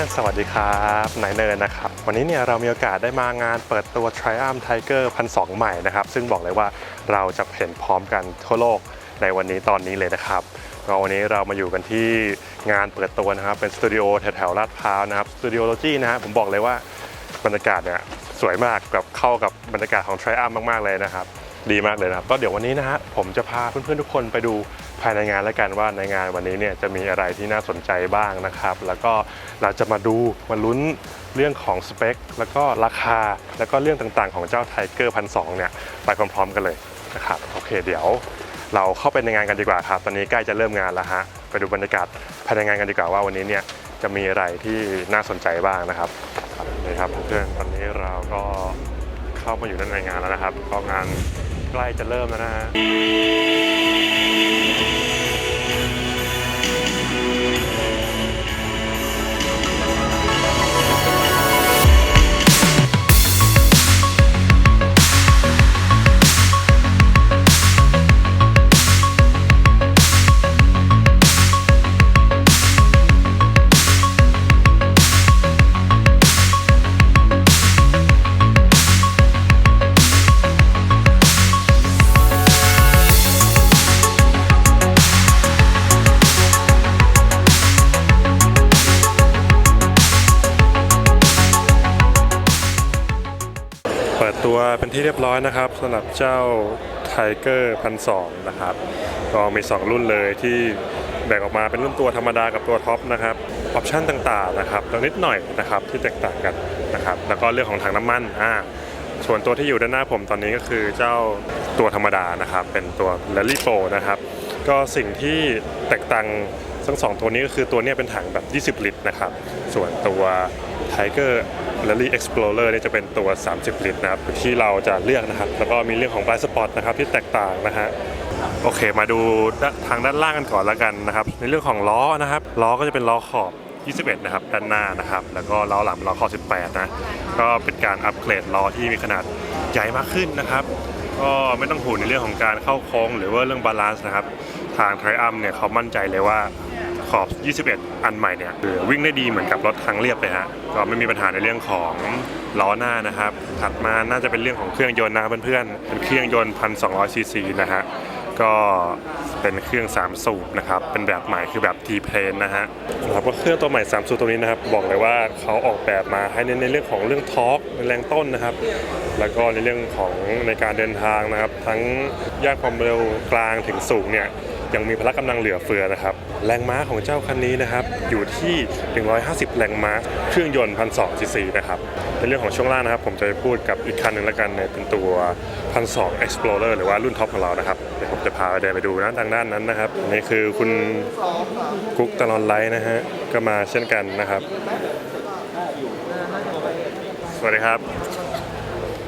อนๆ สวัสดีครับนายเนิร์นนะครับ วันนี้เนี่ยเรามีโอกาสได้มางานเปิดตัว Triumph Tiger 1,200ใหม่นะครับ ซึ่งบอกเลยว่าเราจะเห็นพร้อมกันทั่วโลกในวันนี้ตอนนี้เลยนะครับก็วันนี้เรามาอยู่กันที่งานเปิดตัวนะครับ เป็นสตูดิโอแถวๆลาดพร้าวนะครับสตูดิโอโลจีนะฮะผมบอกเลยว่าบรรยากาศเนี่ยสวยมากกับเข้ากับบรรยากาศของ Triumph มากๆเลยนะครับ ดีมากเลยนะครับก็เดี๋ยววันนี้นะฮะผมจะพาเพื่อนๆทุกคนไปดู ภายในงานแล้วกันว่าในงานวันนี้เนี่ยจะมีอะไรที่น่าสนใจบ้างนะครับ แล้วก็เราจะมาดูมาลุ้นเรื่องของสเปค แล้วก็ราคาแล้วก็เรื่องต่างๆ ของเจ้าไทเกอร์พันสเนี่ยไปพร้อมๆกันเลยนะครับโอเคเดี๋ยวเราเข้าไปในงานกันดีกว่าครับ ตอนนี้ใกล้จะเริ่มงานแล้วฮะไปดูบรรยากาศภายในงานกันดีกว่าว่าวันนี้เนี่ยจะมีอะไรที่น่าสนใจบ้างนะครับนี่ครับเพื่อนตอนนี้เราก็เข้ามาอยู่ในงานแล้วนะครับก็งาน ล้จะเริ่มแล้วนะฮะ ตัวเป็นที่เรียบร้อยนะครับสำหรับเจ้า Tiger พันสนะครับก็มี 2 รุ่นเลยที่แบ่งออกมาเป็นรุ่นตัวธรรมดากับตัวท็อปนะครับออปชั่นต่างๆนะครับแล้วนิดหน่อยนะครับที่แตกต่างกันนะครับแล้วก็เรื่องของถังน้ำมันอ่าส่วนตัวที่อยู่ด้านหน้าผมตอนนี้ก็คือเจ้าตัวธรรมดานะครับเป็นตัว Rally Pro นะครับก็สิ่งที่แตกต่างทั้งสองตัวนี้ก็คือตัวนี้เป็นถังแบบ 20 ลิตรนะครับส่วนตัว Tiger Rally Explorer เนี่ยจะเป็นตัว 30 ลิตรนะครับที่เราจะเลือกนะครับ แล้วก็มีเรื่องของ Blind Spot นะครับที่แตกต่างนะฮะโอเค มาดูทางด้านล่างกันก่อนแล้วกันนะครับ ในเรื่องของล้อนะครับล้อก็จะเป็นล้อขอบ 21 นะครับด้านหน้านะครับ แล้วก็ล้อหลังเป็นล้อขอบ 18 นะ ก็เป็นการอัปเกรดล้อที่มีขนาดใหญ่มากขึ้นนะครับ ก็ไม่ต้องห่วงในเรื่องของการเข้าโค้ง หรือว่าเรื่องบาลานซ์นะครับ ทาง Triumph เนี่ยเขามั่นใจเลยว่า ขอบ 21 อันใหม่เนี่ยคือวิ่งได้ดีเหมือนกับรถทางเรียบเลยฮะก็ไม่มีปัญหาในเรื่องของล้อหน้านะครับ ถัดมาน่าจะเป็นเรื่องของเครื่องยนต์นะครับเพื่อนๆเป็นเครื่องยนต์1,200ซีซีนะฮะก็เป็นเครื่อง 3 สูบนะครับ เป็นแบบใหม่คือแบบ T p l a n นะฮะครับก็เครื่องตัวใหม่ 3 สูบตัวนี้นะครับ บอกเลยว่าเขาออกแบบมาให้เน้นในเรื่องของเรื่องทอร์กแรงต้นนะครับ แล้วก็ในเรื่องของในการเดินทางนะครับ ทั้งย่านความเร็วกลางถึงสูงเนี่ย ยังมีพละกำลังเหลือเฟือนะครับ แรงม้าของเจ้าคันนี้นะครับ อยู่ที่ 150 แรงม้า เครื่องยนต์1,200ซีซีนะครับ ในเรื่องของช่วงล่างนะครับ ผมจะไปพูดกับอีกคันหนึ่งแล้วกันเนี่ยเป็นตัว1,200 Explorer หรือว่ารุ่นท็อปของเรานะครับเดี๋ยวผมจะพาไปเดินไปดูนะทางด้านนั้นนะครับนี่คือคุณกุ๊กตลอนไลท์นะฮะก็มาเช่นกันนะครับ สวัสดีครับ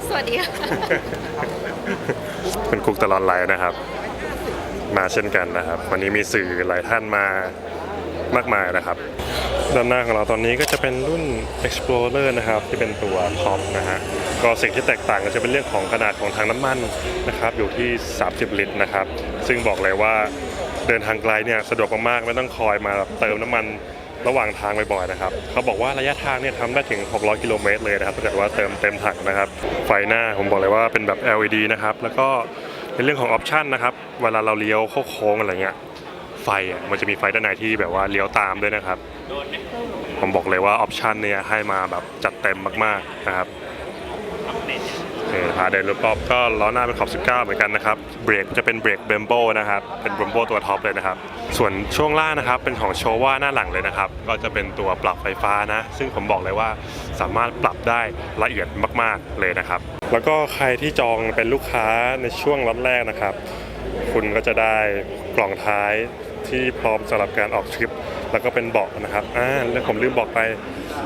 สวัสดีค่ะคุณกุ๊กตลอนไลท์นะครับ มาเช่นกันนะครับ วันนี้มีสื่อหลายท่านมามากมายนะครับ ด้านหน้าของเราตอนนี้ก็จะเป็นรุ่น Explorer นะครับ ที่เป็นตัวท็อปนะฮะก็สิ่งที่แตกต่างก็จะเป็นเรื่องของขนาดของถังน้ำมันนะครับ อยู่ที่ 30 ลิตรนะครับ ซึ่งบอกเลยว่าเดินทางไกลเนี่ยสะดวกมากๆไม่ต้องคอยมาเติมน้ำมันระหว่างทางบ่อยๆนะครับ เขาบอกว่าระยะทางเนี่ยทำได้ถึง 600 กิโลเมตรเลยนะครับถ้าเกิดว่าเติมเต็มถังนะครับ ไฟหน้าผมบอกเลยว่าเป็นแบบ LED นะครับ แล้วก็ ในเรื่องของออปชันนะครับ เวลาเราเลี้ยวโค้งอะไรเงี้ย ไฟอะมันจะมีไฟด้านในที่แบบว่าเลี้ยวตามด้วยนะครับ ผมบอกเลยว่าออปชันเนี่ยให้มาแบบจัดเต็มมากๆนะครับ พาเดินรอบก็ล้อหน้าเป็นขอบ 19 เหมือนกันนะครับ เบรกจะเป็นเบรกเบมโบนะครับ เป็นเบมโบตัวท็อปเลยนะครับ ส่วนช่วงล่างนะครับเป็นของโชว่าหน้าหลังเลยนะครับ ก็จะเป็นตัวปรับไฟฟ้านะ ซึ่งผมบอกเลยว่าสามารถปรับได้ละเอียดมากๆเลยนะครับ แล้วก็ใครที่จองเป็นลูกค้าในช่วงล็อตแรกนะครับ คุณก็จะได้กล่องท้ายที่พร้อมสำหรับการออกทริป แล้วก็เป็นเบาะนะครับ อ่าแล้วผมลืมบอกไป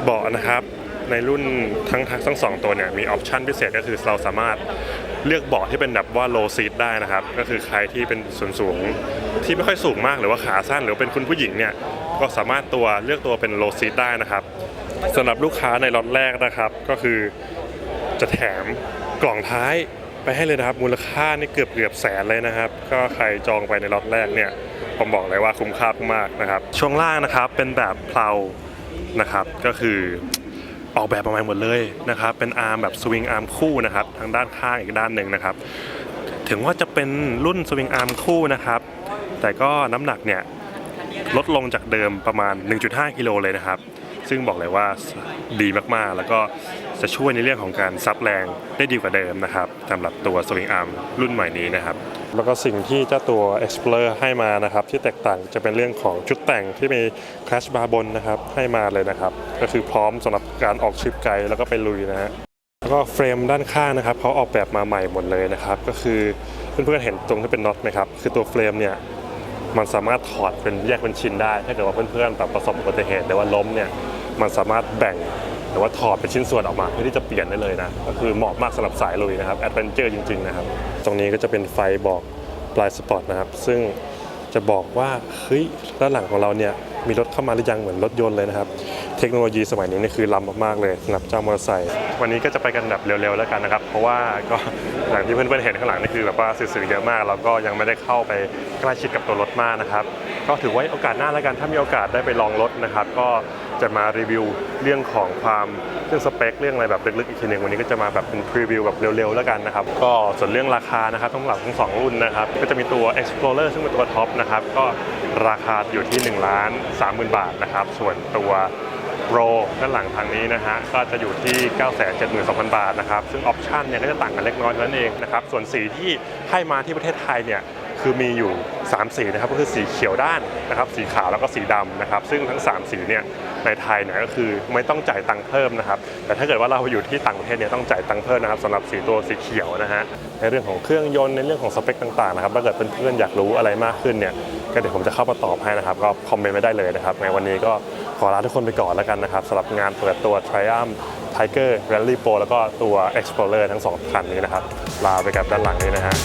เบาะนะครับ ในรุ่นทั้งทั้งสองตัวเนี่ยมีออปชันพิเศษก็คือเราสามารถเลือกเบาะที่เป็นแบบว่า low seat ได้นะครับ ก็คือใครที่เป็นส่วนสูงที่ไม่ค่อยสูงมากหรือว่าขาสั้นหรือว่าเป็นคุณผู้หญิงเนี่ยก็สามารถตัวเลือกตัวเป็น low seat ได้นะครับสำหรับลูกค้าในล็อตแรกนะครับ ก็คือจะแถมกล่องท้ายไปให้เลยนะครับมูลค่านี่เกือบเกือบแสนเลยนะครับ ก็ใครจองไปในล็อตแรกเนี่ยผมบอกเลยว่าคุ้มค่ามากนะครับ ช่วงล่างนะครับเป็นแบบเพลานะครับ ก็คือ ออกแบบมาใหม่หมดเลยนะครับเป็นอาร์มแบบสวิงอาร์มคู่นะครับทางด้านข้างอีกด้านหนึ่งนะครับถึงว่าจะเป็นรุ่นสวิงอาร์มคู่นะครับแต่ก็น้ำหนักเนี่ยลดลงจากเดิมประมาณ 1.5 กิโลเลยนะครับ ซึ่งบอกเลยว่าดีมากๆ แล้วก็จะช่วยในเรื่องของการซับแรงได้ดีกว่าเดิมนะครับสำหรับตัวสวิงอาร์มรุ่นใหม่นี้นะครับ แล้วก็สิ่งที่เจ้าตัว Explorer ให้มานะครับที่แตกต่างจะเป็นเรื่องของชุดแต่งที่มี Crash Bar บนนะครับให้มาเลยนะครับก็คือพร้อมสำหรับการออกทริปไกลแล้วก็ไปลุยนะฮะแล้วก็เฟรมด้านข้างนะครับเขาออกแบบมาใหม่หมดเลยนะครับก็คือเพื่อนๆเห็นตรงที่เป็นน็อตไหมครับคือตัวเฟรมเนี่ยมันสามารถถอดเป็นแยกเป็นชิ้นได้ ถ้าเกิดว่าเพื่อนๆแบบประสบอุบัติเหตุหรือว่าล้มเนี่ยมันสามารถแบ่ง หรือว่าถอดเป็นชิ้นส่วนออกมาเพื่อที่จะเปลี่ยนได้เลยนะ ก็คือเหมาะมากสำหรับสายลุยนะครับแอดเวนเจอร์จริงๆนะครับ ตรงนี้ก็จะเป็นไฟบอกปลายสปอตนะครับ ซึ่งจะบอกว่าเฮ้ยด้านหลังของเราเนี่ยมีรถเข้ามาหรือยังเหมือนรถยนต์เลยนะครับ เทคโนโลยีสมัยนี้นี่คือล้ำมากๆเลยสำหรับเจ้ามอเตอร์ไซค์วันนี้ก็จะไปกันแบบเร็วๆแล้วกันนะครับ เพราะว่าก็อย่างที่เพื่อนๆเห็นข้างหลังนี่คือแบบว่าสื่อๆเยอะมากแล้วก็ยังไม่ได้เข้าไปใกล้ชิดกับตัวรถมากนะครับ ก็ถือว่าโอกาสหน้าแล้วกันถ้ามีโอกาสได้ไปลองรถนะครับ ก็ จะมารีวิวเรื่องของความเรื่องสเปคเรื่องอะไรแบบลึกๆอีกทีหนึ่งวันนี้ก็จะมาแบบเป็นพรีวิวแบบเร็วๆแล้วกันนะครับก็ส่วนเรื่องราคานะครับทั้งหลังทั้งสองรุ่นนะครับก็จะมีตัว Explorer ซึ่งเป็นตัวท็อปนะครับก็ราคาอยู่ที่1ล้าน30,000 บาทนะครับส่วนตัวโปรด้านหลังทางนี้นะฮะก็จะอยู่ที่ 972,000 บาทนะครับซึ่งออปชันเนี่ยก็จะต่างกันเล็กน้อยเท่านั้นเองนะครับส่วนสีที่ให้มาที่ประเทศไทยเนี่ย คือมีอยู่ 3 สีนะครับก็คือสีเขียวด้านนะครับ สีขาวแล้วก็สีดำนะครับ ซึ่งทั้ง 3 สีเนี่ยในไทยเนี่ยก็คือไม่ต้องจ่ายตังค์เพิ่มนะครับ แต่ถ้าเกิดว่าเราไปอยู่ที่ต่างประเทศเนี่ยต้องจ่ายตังค์เพิ่มนะครับสำหรับสีตัวสีเขียวนะฮะในเรื่องของเครื่องยนต์ในเรื่องของสเปคต่างๆนะครับถ้าเกิดเพื่อนๆอยากรู้อะไรมากขึ้นเนี่ยก็เดี๋ยวผมจะเข้ามาตอบให้นะครับ ก็คอมเมนต์ไว้ได้เลยนะครับในวันนี้ก็ขอลาทุกคนไปก่อนแล้วกันนะครับสำหรับงานเปิดตัว Triumph Tiger Rally Pro แล้วก็ตัว Explorer ทั้งสองคันนี้นะครับลาไปกับด้านหลังนี้นะฮะ